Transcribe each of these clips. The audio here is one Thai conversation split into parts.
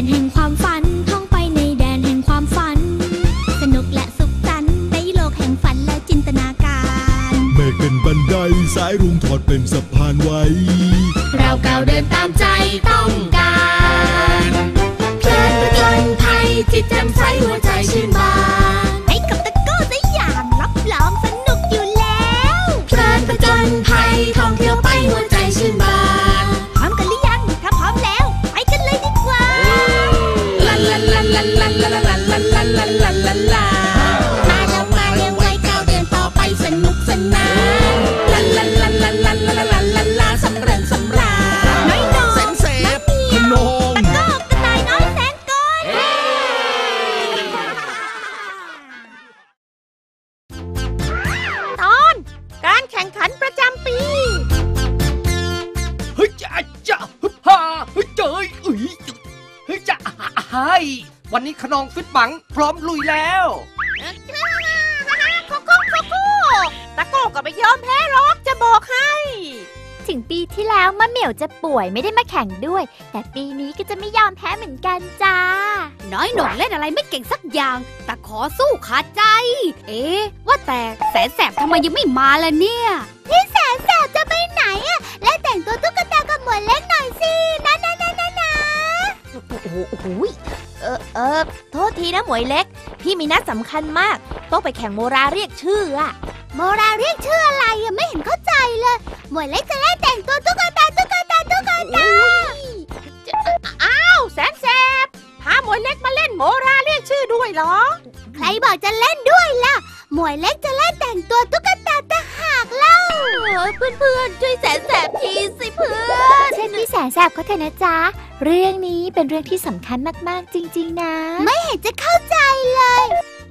แดนแห่งความฝัน ท่องไปในแดนแห่งความฝัน สนุกและสุขสันต์ในโลกแห่งฝันและจินตนาการเมฆเป็นบันไดสายรุ้งถอดเป็นสะพานไว้ เราก้าวเดินตามใจต้องการเพลินเพลินไทยจิตแจ่มใสหัวใจ จ้าไฮวันนี้ขนองฟิตบังพร้อมลุยแล้วโคโค่โคโค่ตะโก้ก็ไม่ยอมแพ้หรอกจะบอกให้ ถึงปีที่แล้วมะเหมี่ยวจะป่วยไม่ได้มาแข่งด้วย แต่ปีนี้ก็จะไม่ยอมแพ้เหมือนกันจ้า น้อยหนงเล่นอะไรไม่เก่งสักอย่าง แต่ขอสู้ขาดใจ เอ๊ะ ว่าแต่แสนแสบทำไมยังไม่มาล่ะเนี่ย ทษทีนะหมวยเล็ก พี่มีนัดสำคัญมาก ต้องไปแข่งโมราเรียกชื่ออะโมราเรียกชื่ออะไรอะไม่เห็นเข้าใจเลย หมวยเล็กจะเล่นแต่งตัวตุ๊กตาตุ๊กตาตุ๊กตาอ้าวแสนแสบพาหมวยเล็กมาเล่นโมราเรียกชื่อด้วยเหรอ ใครบอกจะเล่นด้วยล่ะ หมวยเล็กจะเล่นแต่งตัวตุ๊กตาตะหากเล่าเพื่อนเพื่อนๆช่วยแสนแสบทีสิเพื่อนเช่นพี่แสนแสบเขาเถอะนะจ๊ะ เรื่องนี้เป็นเรื่องที่สำคัญมากๆจริง ๆ นะ ไม่เห็นจะเข้าใจเลย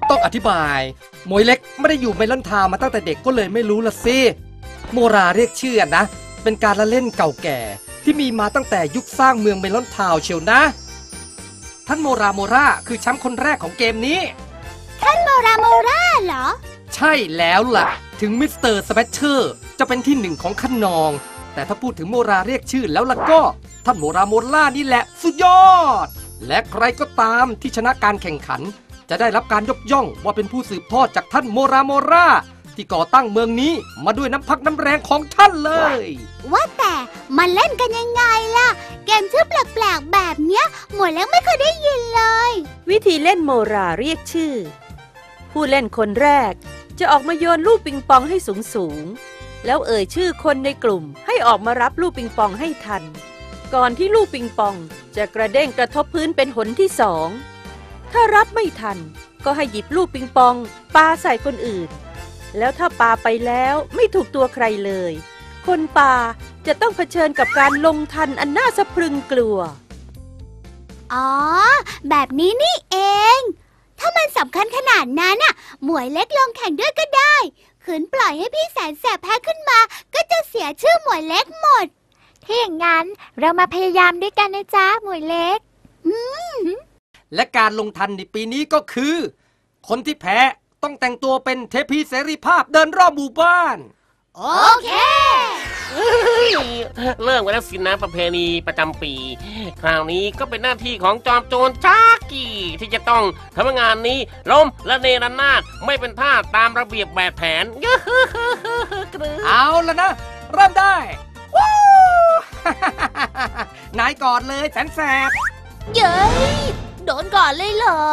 ต้องอธิบายหมวยเล็กไม่ได้อยู่เมลอนทาวน์มาตั้งแต่เด็กก็เลยไม่รู้ละสิโมราเรียกชื่อนะ เป็นการละเล่นเก่าแก่ ที่มีมาตั้งแต่ยุคสร้างเมืองเมลอนทาวน์เชียวนะ ท่านโมราโมราคือแชมป์คนแรกของเกมนี้โมราโมราเหรอ ใช่แล้วล่ะ ถึงมิสเตอร์สเปเชอร์จะเป็นที่หนึ่งของขนอง แต่ถ้าพูดถึงโมราเรียกชื่อแล้วล่ะก็ ท่านโมราโมล่านี่แหละ สุดยอด และใครก็ตามที่ชนะการแข่งขัน จะได้รับการยกย่องว่าเป็นผู้สืบทอดจากท่านโมราโมราที่ก่อตั้งเมืองนี้มาด้วยน้ำพักน้ำแรงของท่านเลย ว่าแต่มันเล่นกันยังไงล่ะ เกมชื่อแปลกๆแบบเนี้ย หมวยเล็กไม่เคยได้ยินเลย วิธีเล่นโมราเรียกชื่อ ผู้เล่นคนแรก จะออกมาโยนลูกปิงปองให้สูงสูงๆแล้วเอ่ยชื่อคนในกลุ่มให้ออกมารับลูกปิงปองให้ทัน ก่อนที่ลูกปิงปอง จะกระเด้งกระทบพื้นเป็นหนที่สอง ถ้ารับไม่ทัน ก็ให้หยิบลูกปิงปองปาใส่คนอื่น แล้วถ้าปาไปแล้วไม่ถูกตัวใครเลย คนปาจะต้องเผชิญกับการลงทันอันน่าสะพรึงกลัว อ๋อ แบบนี้นี่เอง ถ้ามันสำคัญขนาดนั้นน่ะ หมวยเล็กลงแข่งด้วยก็ได้ขืนปล่อยให้พี่แสนแสบแพ้ขึ้นมา ก็จะเสียชื่อหมวยเล็กหมด ถ้าอย่างนั้นเรามาพยายามด้วยกันนะจ๊ะหมวยเล็ก และการลงทันในปีนี้ก็คือ คนที่แพ้ต้องแต่งตัวเป็นเทพีเสรีภาพเดินรอบหมู่บ้าน โอเคเริ่มกันแล้วสินะประเพณีประจำปี คราวนี้ก็เป็นหน้าที่ของจอมโจรชากีที่จะต้องทำให้งานนี้ล้มและเนรนาดไม่เป็นท่าตามระเบียบแบบแผนกรึ๊ดเอาแล้วนะ เริ่มได้วู้ นายก่อนเลยแสนแสบเย้ยโดนก่อนเลยเหรอ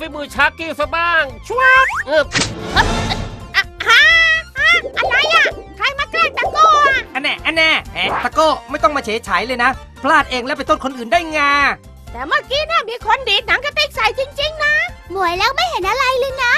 ฝีมือชากี้ซะบ้างชวบเอออะฮะฮะอะไรอะ ใครมาแกล้งตะโกอะอันแน่อันแน่แหมตะโก้ไม่ต้องมาเฉยฉายเลยนะ พลาดเองแล้วไปโต้นคนอื่นได้ไงาแต่เมื่อกี้น่ะมีคนดีดหนังกระติกใส่จริง ๆ นะ หมวยแล้วไม่เห็นอะไรเลยนะ